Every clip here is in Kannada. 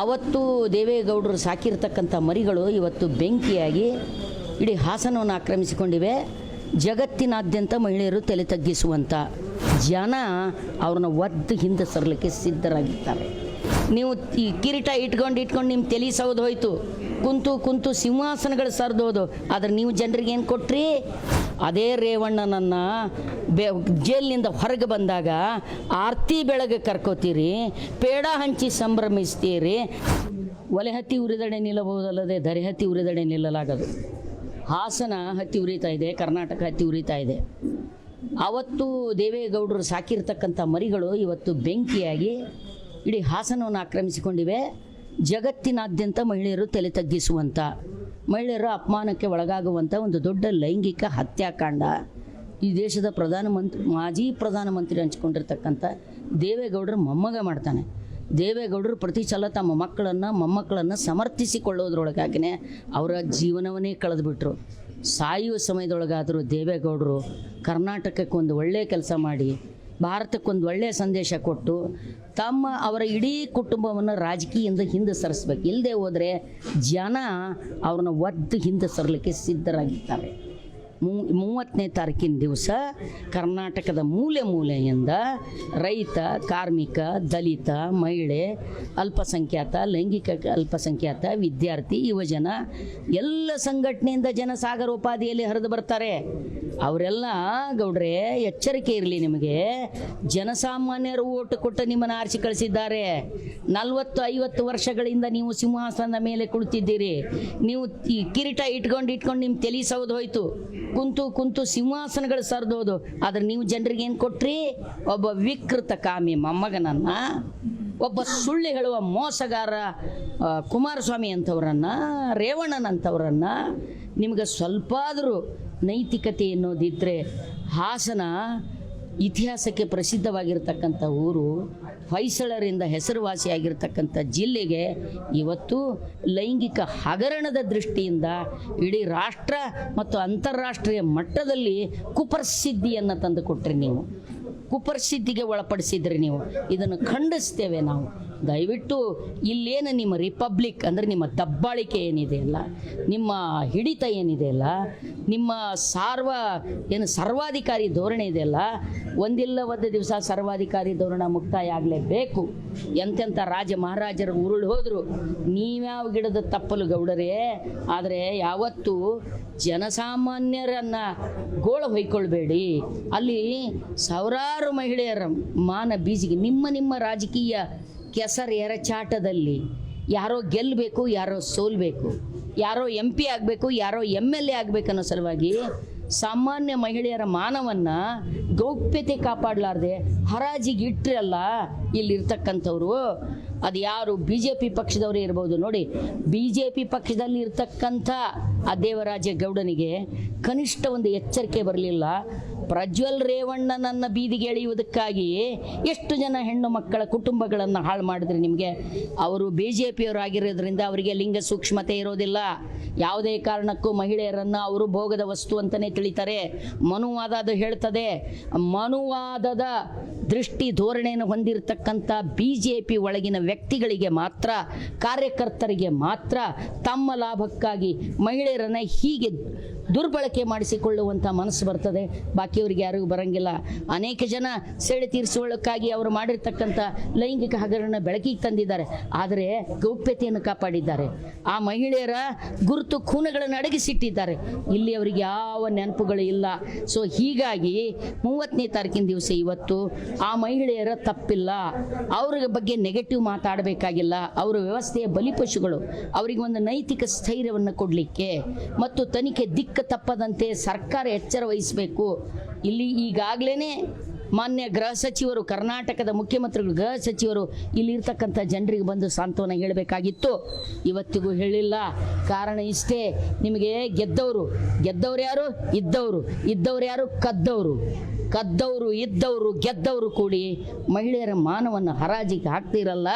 ಅವತ್ತು ದೇವೇಗೌಡರು ಸಾಕಿರ್ತಕ್ಕಂಥ ಮರಿಗಳು ಇವತ್ತು ಬೆಂಕಿಯಾಗಿ ಇಡೀ ಹಾಸನವನ್ನು ಆಕ್ರಮಿಸಿಕೊಂಡಿವೆ. ಜಗತ್ತಿನಾದ್ಯಂತ ಮಹಿಳೆಯರು ತಲೆ ತಗ್ಗಿಸುವಂಥ ಜನ ಅವ್ರನ್ನ ಒದ್ದು ಹಿಂದೆ ಸರಲಿಕ್ಕೆ ಸಿದ್ಧರಾಗಿರ್ತಾರೆ ನೀವು ಈ ಕಿರೀಟ ಇಟ್ಕೊಂಡು ಇಟ್ಕೊಂಡು ನಿಮ್ಮ ತಲೆ ಸೌದು ಹೋಯ್ತು. ಕುಂತು ಕುಂತು ಸಿಂಹಾಸನಗಳು ಸರಿದೋದು ಆದರೆ ನೀವು ಜನರಿಗೆ ಏನು ಕೊಟ್ರಿ? ಅದೇ ರೇವಣ್ಣನನ್ನು ಬೆ, ಜೈಲಿನಿಂದ ಹೊರಗೆ ಬಂದಾಗ ಆರ್ತಿ ಬೆಳಗ್ಗೆ ಕರ್ಕೋತೀರಿ, ಪೇಡ ಹಂಚಿ ಸಂಭ್ರಮಿಸ್ತೀರಿ. ಒಲೆ ಹತ್ತಿ ಉರಿದಡೆ ನಿಲ್ಲಬಹುದಲ್ಲದೆ ಧರೆ ಹತ್ತಿ ಉರಿದಡೆ ನಿಲ್ಲಲಾಗದು. ಹಾಸನ ಹತ್ತಿ ಉರಿತಾ ಇದೆ, ಕರ್ನಾಟಕ ಹತ್ತಿ ಉರಿತಾ ಇದೆ. ಅವತ್ತು ದೇವೇಗೌಡರು ಸಾಕಿರ್ತಕ್ಕಂಥ ಮರಿಗಳು ಇವತ್ತು ಬೆಂಕಿಯಾಗಿ ಇಡೀ ಹಾಸನವನ್ನು ಆಕ್ರಮಿಸಿಕೊಂಡಿವೆ. ಜಗತ್ತಿನಾದ್ಯಂತ ಮಹಿಳೆಯರು ತಲೆ ತಗ್ಗಿಸುವಂಥ ಮಹಿಳೆಯರ ಅಪಮಾನಕ್ಕೆ ಒಳಗಾಗುವಂಥ ಒಂದು ದೊಡ್ಡ ಲೈಂಗಿಕ ಹತ್ಯಾಕಾಂಡ. ಈ ದೇಶದ ಪ್ರಧಾನಮಂತ್ರಿ ಮಾಜಿ ಪ್ರಧಾನಮಂತ್ರಿ ಹಂಚ್ಕೊಂಡಿರ್ತಕ್ಕಂಥ ದೇವೇಗೌಡರು ಮೊಮ್ಮಗ ಮಾಡ್ತಾನೆ. ದೇವೇಗೌಡರು ಪ್ರತಿ ಸಲ ತಮ್ಮ ಮಕ್ಕಳನ್ನು, ಮೊಮ್ಮಕ್ಕಳನ್ನು ಸಮರ್ಥಿಸಿಕೊಳ್ಳೋದ್ರೊಳಗಾಗಿನೇ ಅವರ ಜೀವನವನ್ನೇ ಕಳೆದುಬಿಟ್ರು. ಸಾಯುವ ಸಮಯದೊಳಗಾದರೂ ದೇವೇಗೌಡರು ಕರ್ನಾಟಕಕ್ಕೆ ಒಂದು ಒಳ್ಳೆಯ ಕೆಲಸ ಮಾಡಿ ಭಾರತಕ್ಕೊಂದು ಒಳ್ಳೆಯ ಸಂದೇಶ ಕೊಟ್ಟು ತಮ್ಮ ಅವರ ಇಡೀ ಕುಟುಂಬವನ್ನು ರಾಜಕೀಯದಿಂದ ಹಿಂದೆ ಸರಿಸ್ಬೇಕು. ಇಲ್ಲದೆ ಹೋದರೆ ಜನ ಅವ್ರನ್ನ ಒದ್ದು ಹಿಂದೆ ಸರಲಿಕ್ಕೆ ಸಿದ್ಧರಾಗಿದ್ದಾರೆ ಮೂ, ಮೂವತ್ತನೇ ತಾರೀಕಿನ ದಿವಸ ಕರ್ನಾಟಕದ ಮೂಲೆ ಮೂಲೆಯಿಂದ ರೈತ, ಕಾರ್ಮಿಕ, ದಲಿತ, ಮಹಿಳೆ, ಅಲ್ಪಸಂಖ್ಯಾತ, ಲೈಂಗಿಕ ಅಲ್ಪಸಂಖ್ಯಾತ, ವಿದ್ಯಾರ್ಥಿ, ಯುವಜನ ಎಲ್ಲ ಸಂಘಟನೆಯಿಂದ ಜನ ಜನಸಾಗರೋಪಾದಿಯಲ್ಲಿ ಹರಿದು ಬರ್ತಾರೆ. ಅವರೆಲ್ಲ, ಗೌಡ್ರೆ, ಎಚ್ಚರಿಕೆ ಇರಲಿ ನಿಮಗೆ. ಜನಸಾಮಾನ್ಯರು ಓಟು ಕೊಟ್ಟು ನಿಮ್ಮನ್ನು ಆರಿಸಿ ಕಳಿಸಿದ್ದಾರೆ. ನಲ್ವತ್ತು ಐವತ್ತು ವರ್ಷಗಳಿಂದ ನೀವು ಸಿಂಹಾಸನದ ಮೇಲೆ ಕುಳಿತಿದ್ದೀರಿ. ನೀವು ಈ ಕಿರೀಟ ಇಟ್ಕೊಂಡು ಇಟ್ಕೊಂಡು ನಿಮ್ಮ ತಲೆ ಸೌದು ಹೋಯ್ತು. ಕುಂತು ಕುಂತು ಸಿಂಹಾಸನಗಳು ಸರಿದೋದು ಆದ್ರೆ ನೀವು ಜನರಿಗೆ ಏನು ಕೊಟ್ರಿ? ಒಬ್ಬ ವಿಕೃತ ಕಾಮಿ ಮೊಮ್ಮಗನನ್ನ, ಒಬ್ಬ ಸುಳ್ಳು ಹೇಳುವ ಮೋಸಗಾರ ಕುಮಾರಸ್ವಾಮಿ ಅಂಥವ್ರನ್ನ ರೇವಣ್ಣನಂಥವ್ರನ್ನ ನಿಮ್ಗೆ ಸ್ವಲ್ಪ ಆದರೂ ನೈತಿಕತೆ ಅನ್ನೋದಿದ್ದರೆ ಹಾಸನ ಇತಿಹಾಸಕ್ಕೆ ಪ್ರಸಿದ್ಧವಾಗಿರ್ತಕ್ಕಂಥ ಊರು ಹೊಯ್ಸಳರಿಂದ ಹೆಸರುವಾಸಿಯಾಗಿರ್ತಕ್ಕಂಥ ಜಿಲ್ಲೆಗೆ ಇವತ್ತು ಲೈಂಗಿಕ ಹಗರಣದ ದೃಷ್ಟಿಯಿಂದ ಇಡೀ ರಾಷ್ಟ್ರ ಮತ್ತು ಅಂತಾರಾಷ್ಟ್ರೀಯ ಮಟ್ಟದಲ್ಲಿ ಕುಪ್ರಸಿದ್ಧಿಯನ್ನು ತಂದುಕೊಟ್ರಿ ನೀವು. ಕುಪ್ರಸಿದ್ಧಿಗೆ ಒಳಪಡಿಸಿದ್ರಿ ನೀವು. ಇದನ್ನು ಖಂಡಿಸ್ತೇವೆ ನಾವು. ದಯವಿಟ್ಟು ಇಲ್ಲೇನು ನಿಮ್ಮ ರಿಪಬ್ಲಿಕ್ ಅಂದರೆ ನಿಮ್ಮ ದಬ್ಬಾಳಿಕೆ ಏನಿದೆ ಅಲ್ಲ, ನಿಮ್ಮ ಹಿಡಿತ ಏನಿದೆ ಅಲ್ಲ, ನಿಮ್ಮ ಸಾರ್ವ ಏನು ಸರ್ವಾಧಿಕಾರಿ ಧೋರಣೆ ಇದೆಯಲ್ಲ ಒಂದಿಲ್ಲ ಒಂದು ದಿವಸ ಸರ್ವಾಧಿಕಾರಿ ಧೋರಣೆ ಮುಕ್ತಾಯ ಆಗಲೇಬೇಕು. ಎಂತೆಂಥ ರಾಜ ಮಹಾರಾಜರು ಉರುಳು ಹೋದರು. ನೀವ್ಯಾವ ಗಿಡದ ತಪ್ಪಲು ಗೌಡರೇ? ಆದರೆ ಯಾವತ್ತೂ ಜನಸಾಮಾನ್ಯರನ್ನು ಗೋಳ ಹೊಯ್ಕೊಳ್ಬೇಡಿ. ಅಲ್ಲಿ ಸಾವಿರಾರು ಮಹಿಳೆಯರ ಮಾನ ಬೀಜಿಗೆ ನಿಮ್ಮ ನಿಮ್ಮ ರಾಜಕೀಯ ಕೆಸರು ಎರಚಾಟದಲ್ಲಿ ಯಾರೋ ಗೆಲ್ಲಬೇಕು ಯಾರೋ ಸೋಲ್ಬೇಕು, ಯಾರೋ ಎಂ ಪಿ ಆಗಬೇಕು, ಯಾರೋ ಎಂ ಎಲ್ ಎ ಆಗಬೇಕನ್ನೋ ಸಲುವಾಗಿ ಸಾಮಾನ್ಯ ಮಹಿಳೆಯರ ಮಾನವನ್ನು ಗೌಪ್ಯತೆ ಕಾಪಾಡಲಾರ್ದೆ ಹರಾಜಿಗೆ ಇಟ್ಟರಲ್ಲ ಇಲ್ಲಿರ್ತಕ್ಕಂಥವ್ರು. ಅದು ಯಾರು? ಬಿ ಜೆ ಪಿ ಪಕ್ಷದವರೇ ಇರ್ಬೋದು. ನೋಡಿ ಬಿ ಜೆ ಪಿ ಪಕ್ಷದಲ್ಲಿ ಇರ್ತಕ್ಕಂಥ ಆ ದೇವರಾಜ ಗೌಡನಿಗೆ ಕನಿಷ್ಠ ಒಂದು ಎಚ್ಚರಿಕೆ ಬರಲಿಲ್ಲ. ಪ್ರಜ್ವಲ್ ರೇವಣ್ಣನನ್ನು ಬೀದಿಗೆ ಎಳೆಯುವುದಕ್ಕಾಗಿ ಎಷ್ಟು ಜನ ಹೆಣ್ಣು ಮಕ್ಕಳ ಕುಟುಂಬಗಳನ್ನು ಹಾಳು ಮಾಡಿದ್ರೆ ನಿಮಗೆ? ಅವರು ಬಿ ಜೆ ಪಿಯವರಾಗಿರೋದ್ರಿಂದ ಅವರಿಗೆ ಲಿಂಗ ಸೂಕ್ಷ್ಮತೆ ಇರೋದಿಲ್ಲ. ಯಾವುದೇ ಕಾರಣಕ್ಕೂ ಮಹಿಳೆಯರನ್ನು ಅವರು ಭೋಗದ ವಸ್ತು ಅಂತಲೇ ತಿಳಿತಾರೆ. ಮನುವಾದ ಅದು ಹೇಳ್ತದೆ. ಮನುವಾದದ ದೃಷ್ಟಿ ಧೋರಣೆಯನ್ನು ಹೊಂದಿರತಕ್ಕಂಥ ಬಿ ಜೆ ಪಿ ಒಳಗಿನ ವ್ಯಕ್ತಿಗಳಿಗೆ ಮಾತ್ರ, ಕಾರ್ಯಕರ್ತರಿಗೆ ಮಾತ್ರ ತಮ್ಮ ಲಾಭಕ್ಕಾಗಿ ಮಹಿಳೆಯರನ್ನು ಹೀಗೆ ದುರ್ಬಳಕೆ ಮಾಡಿಸಿಕೊಳ್ಳುವಂಥ ಮನಸ್ಸು ಬರ್ತದೆ. ಬಾಕಿಯವರಿಗೆ ಯಾರಿಗೂ ಬರಂಗಿಲ್ಲ. ಅನೇಕ ಜನ ಸೆಳೆ ತೀರಿಸಿಕೊಳ್ಳೋಕ್ಕಾಗಿ ಅವರು ಮಾಡಿರ್ತಕ್ಕಂಥ ಲೈಂಗಿಕ ಹಗರಣ ಬೆಳಕಿಗೆ ತಂದಿದ್ದಾರೆ. ಆದರೆ ಗೌಪ್ಯತೆಯನ್ನು ಕಾಪಾಡಿದ್ದಾರೆ. ಆ ಮಹಿಳೆಯರ ಗುರುತು ಖೂನಗಳನ್ನು ಅಡಗಿಸಿಟ್ಟಿದ್ದಾರೆ. ಇಲ್ಲಿ ಅವರಿಗೆ ಯಾವ ನೆನಪುಗಳು ಇಲ್ಲ. ಸೊ ಹೀಗಾಗಿ ಮೂವತ್ತನೇ ತಾರೀಕಿನ ದಿವಸ ಇವತ್ತು ಆ ಮಹಿಳೆಯರ ತಪ್ಪಿಲ್ಲ. ಅವ್ರ ಬಗ್ಗೆ ನೆಗೆಟಿವ್ ಮಾತಾಡಬೇಕಾಗಿಲ್ಲ. ಅವರ ವ್ಯವಸ್ಥೆಯ ಬಲಿಪಶುಗಳು. ಅವರಿಗೆ ಒಂದು ನೈತಿಕ ಸ್ಥೈರ್ಯವನ್ನು ಕೊಡಲಿಕ್ಕೆ ಮತ್ತು ತನಿಖೆ ದಿಕ್ಕ ತಪ್ಪದಂತೆ ಸರ್ಕಾರ ಎಚ್ಚರ ವಹಿಸಬೇಕು. ಇಲ್ಲಿ ಈಗಾಗಲೇ ಮಾನ್ಯ ಗೃಹ ಸಚಿವರು, ಕರ್ನಾಟಕದ ಮುಖ್ಯಮಂತ್ರಿಗಳು, ಗೃಹ ಸಚಿವರು, ಇಲ್ಲಿರ್ತಕ್ಕಂಥ ಜನರಿಗೆ ಬಂದು ಸಾಂತ್ವನ ಹೇಳಬೇಕಾಗಿತ್ತು. ಇವತ್ತಿಗೂ ಹೇಳಿಲ್ಲ. ಕಾರಣ ಇಷ್ಟೇ, ನಿಮಗೆ ಗೆದ್ದವರು, ಗೆದ್ದವ್ರು ಯಾರು? ಇದ್ದವರು. ಇದ್ದವ್ರು ಯಾರು? ಕದ್ದವರು. ಕದ್ದವರು, ಇದ್ದವರು, ಗೆದ್ದವರು ಕೂಡಿ ಮಹಿಳೆಯರ ಮಾನವನ್ನು ಹರಾಜಿಗೆ ಹಾಕ್ತಿರಲ್ಲ.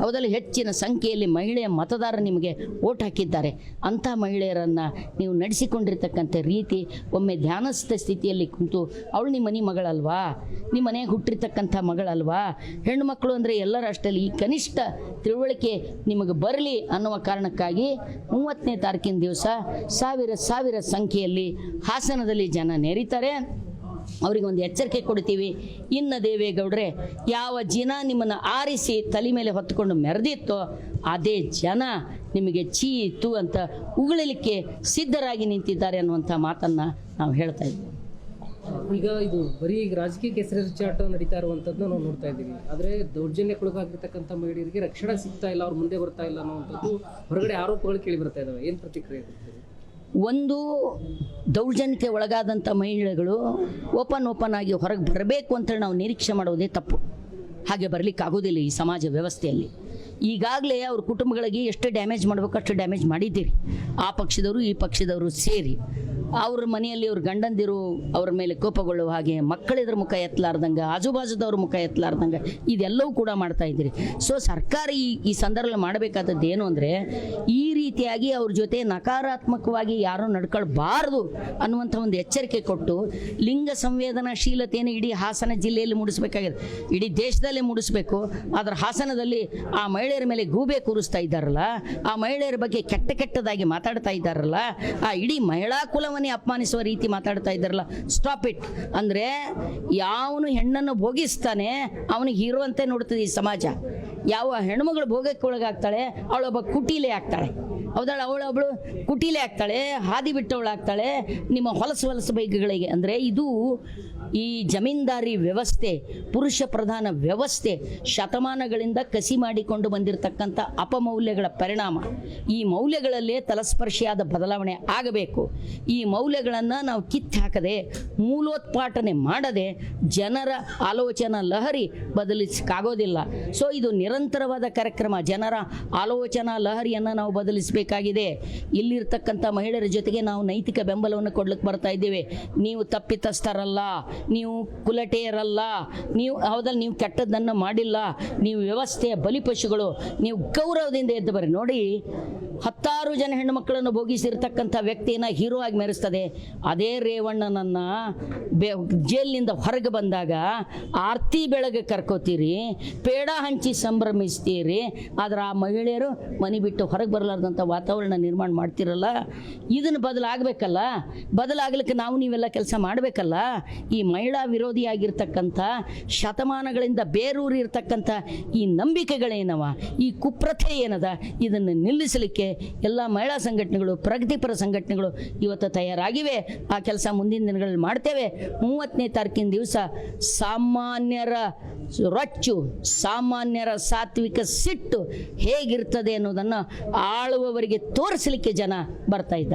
ಅವದಲ್ಲಿ ಹೆಚ್ಚಿನ ಸಂಖ್ಯೆಯಲ್ಲಿ ಮಹಿಳೆಯ ಮತದಾರರು ನಿಮಗೆ ಓಟ್ ಹಾಕಿದ್ದಾರೆ. ಅಂಥ ಮಹಿಳೆಯರನ್ನು ನೀವು ನಡೆಸಿಕೊಂಡಿರ್ತಕ್ಕಂಥ ರೀತಿ, ಒಮ್ಮೆ ಧ್ಯಾನಸ್ಥ ಸ್ಥಿತಿಯಲ್ಲಿ ಕುಂತು, ಅವಳು ನಿಮ್ಮ ಮನೆ ಮಗಳಲ್ವಾ ನಿಮ್ಮ ಮನೆಗೆ ಹುಟ್ಟಿರ್ತಕ್ಕಂಥ ಮಗಳಲ್ವಾ? ಹೆಣ್ಣು ಮಕ್ಕಳು ಅಂದರೆ ಎಲ್ಲರ ಅಷ್ಟಲ್ಲಿ ಈ ಕನಿಷ್ಠ ತಿಳುವಳಿಕೆ ನಿಮಗೆ ಬರಲಿ ಅನ್ನುವ ಕಾರಣಕ್ಕಾಗಿ ಮೂವತ್ತನೇ ತಾರೀಕಿನ ದಿವಸ ಸಾವಿರ ಸಾವಿರ ಸಂಖ್ಯೆಯಲ್ಲಿ ಹಾಸನದಲ್ಲಿ ಜನ ನೆರೀತಾರೆ. ಅವರಿಗೆ ಒಂದು ಎಚ್ಚರಿಕೆ ಕೊಡ್ತೀವಿ ಇನ್ನು ದೇವೇಗೌಡ್ರೆ, ಯಾವ ಜನ ನಿಮ್ಮನ್ನು ಆರಿಸಿ ತಲೆ ಮೇಲೆ ಹೊತ್ತುಕೊಂಡು ಮೆರೆದಿತ್ತೋ ಅದೇ ಜನ ನಿಮಗೆ ಚೀತು ಅಂತ ಉಗುಳಲಿಕ್ಕೆ ಸಿದ್ಧರಾಗಿ ನಿಂತಿದ್ದಾರೆ ಅನ್ನುವಂಥ ಮಾತನ್ನು ನಾವು ಹೇಳ್ತಾ ಇದ್ದೀವಿ. ಈಗ ಇದು ಬರೀ ಈಗ ರಾಜಕೀಯ ಕೆಸರಿಚಾಟ ನಡೀತಾ ಇರುವಂಥದ್ದು ನಾವು ನೋಡ್ತಾ ಇದ್ದೀವಿ. ಆದರೆ ದೌರ್ಜನ್ಯಕ್ಕೊಳಗಾಗಿರ್ತಕ್ಕಂಥ ಮಹಿಳೆಯರಿಗೆ ರಕ್ಷಣೆ ಸಿಗ್ತಾ ಇಲ್ಲ, ಅವ್ರು ಮುಂದೆ ಬರ್ತಾ ಇಲ್ಲ ಅನ್ನೋವಂಥದ್ದು ಹೊರಗಡೆ ಆರೋಪಗಳು ಕೇಳಿ ಬರ್ತಾ ಇದಾವೆ. ಏನು ಪ್ರತಿಕ್ರಿಯೆ? ಒಂದು ದೌರ್ಜನ್ಯಕ್ಕೆ ಒಳಗಾದಂಥ ಮಹಿಳೆಗಳು ಓಪನ್ ಓಪನ್ ಆಗಿ ಹೊರಗೆ ಬರಬೇಕು ಅಂತೇಳಿ ನಾವು ನಿರೀಕ್ಷೆ ಮಾಡೋದೇ ತಪ್ಪು. ಹಾಗೆ ಬರಲಿಕ್ಕಾಗೋದಿಲ್ಲ ಈ ಸಮಾಜ ವ್ಯವಸ್ಥೆಯಲ್ಲಿ. ಈಗಾಗಲೇ ಅವ್ರ ಕುಟುಂಬಗಳಿಗೆ ಎಷ್ಟು ಡ್ಯಾಮೇಜ್ ಮಾಡಬೇಕು ಅಷ್ಟು ಡ್ಯಾಮೇಜ್ ಮಾಡಿದ್ದೀರಿ. ಆ ಪಕ್ಷದವರು, ಈ ಪಕ್ಷದವರು ಸೇರಿ ಅವ್ರ ಮನೆಯಲ್ಲಿ ಅವ್ರ ಗಂಡಂದಿರು ಅವ್ರ ಮೇಲೆ ಕೋಪಗೊಳ್ಳುವ ಹಾಗೆ ಮಕ್ಕಳಿದ್ರ ಮುಖ ಎತ್ತಲಾರ್ದಂಗೆ, ಆಜುಬಾಜುದವ್ರ ಮುಖ ಎತ್ತಲಾರ್ದಂಗೆ ಇದೆಲ್ಲವೂ ಕೂಡ ಮಾಡ್ತಾ ಇದ್ದೀರಿ. ಸೊ ಸರ್ಕಾರ ಈ ಈ ಸಂದರ್ಭದಲ್ಲಿ ಮಾಡಬೇಕಾದದ್ದು ಏನು ಅಂದರೆ ಈ ರೀತಿಯಾಗಿ ಅವ್ರ ಜೊತೆ ನಕಾರಾತ್ಮಕವಾಗಿ ಯಾರೂ ನಡ್ಕೊಳ್ಬಾರ್ದು ಅನ್ನುವಂಥ ಒಂದು ಎಚ್ಚರಿಕೆ ಕೊಟ್ಟು ಲಿಂಗ ಸಂವೇದನಾಶೀಲತೆಯನ್ನು ಇಡೀ ಹಾಸನ ಜಿಲ್ಲೆಯಲ್ಲಿ ಮೂಡಿಸಬೇಕಾಗಿದೆ. ಇಡೀ ದೇಶದಲ್ಲೇ ಮೂಡಿಸಬೇಕು. ಆದರೆ ಹಾಸನದಲ್ಲಿ ಆ ಮಹಿಳೆಯರ ಮೇಲೆ ಗೂಬೆ ಕೂರಿಸ್ತಾ ಇದ್ದಾರಲ್ಲ, ಆ ಮಹಿಳೆಯರ ಬಗ್ಗೆ ಕೆಟ್ಟ ಕೆಟ್ಟದಾಗಿ ಮಾತಾಡ್ತಾ ಇದ್ದಾರಲ್ಲ, ಆ ಇಡೀ ಮಹಿಳಾ ಕುಲವನ್ನೇ ಅಪಮಾನಿಸುವ ರೀತಿ ಮಾತಾಡ್ತಾ ಇದ್ದಾರಲ್ಲ. ಸ್ಟಾಪ್ ಇಟ್ ಅಂದರೆ ಯಾವನು ಹೆಣ್ಣನ್ನು ಭೋಗಿಸ್ತಾನೆ, ಅವನಿಗೆ ಹೀರುವಂತೆ ನೋಡ್ತದೆ ಈ ಸಮಾಜ. ಯಾವ ಹೆಣ್ಮಗಳು ಭೋಗಕ್ಕೆ ಒಳಗಾಗ್ತಾಳೆ, ಅವಳೊಬ್ಬ ಕುಟೀಲೆ ಆಗ್ತಾಳೆ. ಹೌದಾಳ ಅವಳು ಕುಟೀಲೆ ಆಗ್ತಾಳೆ, ಹಾದಿ ಬಿಟ್ಟವಳು ಆಗ್ತಾಳೆ. ನಿಮ್ಮ ಹೊಲಸು ಹೊಲಸು ಬೈಕ್ಗಳಿಗೆ ಅಂದರೆ ಇದು ಈ ಜಮೀನ್ದಾರಿ ವ್ಯವಸ್ಥೆ, ಪುರುಷ ಪ್ರಧಾನ ವ್ಯವಸ್ಥೆ, ಶತಮಾನಗಳಿಂದ ಕಸಿ ಮಾಡಿಕೊಂಡು ಬಂದಿರತಕ್ಕಂಥ ಅಪಮೌಲ್ಯಗಳ ಪರಿಣಾಮ. ಈ ಮೌಲ್ಯಗಳಲ್ಲೇ ತಲಸ್ಪರ್ಶಿಯಾದ ಬದಲಾವಣೆ ಆಗಬೇಕು. ಈ ಮೌಲ್ಯಗಳನ್ನು ನಾವು ಕಿತ್ತು ಹಾಕದೆ, ಮೂಲೋತ್ಪಾಟನೆ ಮಾಡದೆ, ಜನರ ಆಲೋಚನಾ ಲಹರಿ ಬದಲಿಸಕ್ಕಾಗೋದಿಲ್ಲ. ಸೊ ಇದು ನಿರಂತರವಾದ ಕಾರ್ಯಕ್ರಮ. ಜನರ ಆಲೋಚನಾ ಲಹರಿಯನ್ನು ನಾವು ಬದಲಿಸಬೇಕಾಗಿದೆ ಇಲ್ಲಿರ್ತಕ್ಕಂಥ ಮಹಿಳೆಯರ ಜೊತೆಗೆ ನಾವು ನೈತಿಕ ಬೆಂಬಲವನ್ನು ಕೊಡ್ಲಿಕ್ಕೆ ಬರ್ತಾ ಇದ್ದೇವೆ. ನೀವು ತಪ್ಪಿತಸ್ಥರಲ್ಲ, ನೀವು ಕುಲಟೆಯರಲ್ಲ, ನೀವು ಹೌದಲ್ಲ, ನೀವು ಕೆಟ್ಟದ್ದನ್ನು ಮಾಡಿಲ್ಲ. ನೀವು ವ್ಯವಸ್ಥೆಯ ಬಲಿಪಶುಗಳು ನೀವು ಗೌರವದಿಂದ ಎದ್ದು ಬರ್ರಿ ನೋಡಿ, ಹತ್ತಾರು ಜನ ಹೆಣ್ಣು ಮಕ್ಕಳನ್ನು ಭೋಗಿಸಿರ್ತಕ್ಕಂಥ ವ್ಯಕ್ತಿಯನ್ನು ಹೀರೋ ಆಗಿ ಮೆರೆಸ್ತದೆ. ಅದೇ ರೇವಣ್ಣನನ್ನು ಬೆ, ಜೈಲಿನಿಂದ ಹೊರಗೆ ಬಂದಾಗ ಆರ್ತಿ ಬೆಳಗ್ಗೆ ಕರ್ಕೋತೀರಿ, ಪೇಡ ಹಂಚಿ ಸಂಭ್ರಮಿಸ್ತೀರಿ. ಆದ್ರೆ ಆ ಮಹಿಳೆಯರು ಮನೆ ಬಿಟ್ಟು ಹೊರಗೆ ಬರಲಾರ್ದಂಥ ವಾತಾವರಣ ನಿರ್ಮಾಣ ಮಾಡ್ತಿರಲ್ಲ, ಇದನ್ನು ಬದಲಾಗಬೇಕಲ್ಲ? ಬದಲಾಗಲಿಕ್ಕೆ ನಾವು ನೀವೆಲ್ಲ ಕೆಲಸ ಮಾಡಬೇಕಲ್ಲ? ಈ ಮಹಿಳಾ ವಿರೋಧಿಯಾಗಿರ್ತಕ್ಕಂಥ, ಶತಮಾನಗಳಿಂದ ಬೇರೂರಿರ್ತಕ್ಕಂಥ ಈ ನಂಬಿಕೆಗಳೇನವ? ಈ ಕುಪ್ರತೆ ಏನದ? ಇದನ್ನು ನಿಲ್ಲಿಸಲಿಕ್ಕೆ ಎಲ್ಲ ಮಹಿಳಾ ಸಂಘಟನೆಗಳು, ಪ್ರಗತಿಪರ ಸಂಘಟನೆಗಳು ಇವತ್ತು ತಯಾರಾಗಿವೆ. ಆ ಕೆಲಸ ಮುಂದಿನ ದಿನಗಳಲ್ಲಿ ಮಾಡ್ತೇವೆ. ಮೂವತ್ತನೇ ತಾರೀಕಿನ ದಿವಸ ಸಾಮಾನ್ಯರ ರೊಚ್ಚು, ಸಾಮಾನ್ಯರ ಸಾತ್ವಿಕ ಸಿಟ್ಟು ಹೇಗಿರ್ತದೆ ಅನ್ನೋದನ್ನು ಆಳುವವರಿಗೆ ತೋರಿಸಲಿಕ್ಕೆ ಜನ ಬರ್ತಾ ಇದ್ದಾರೆ.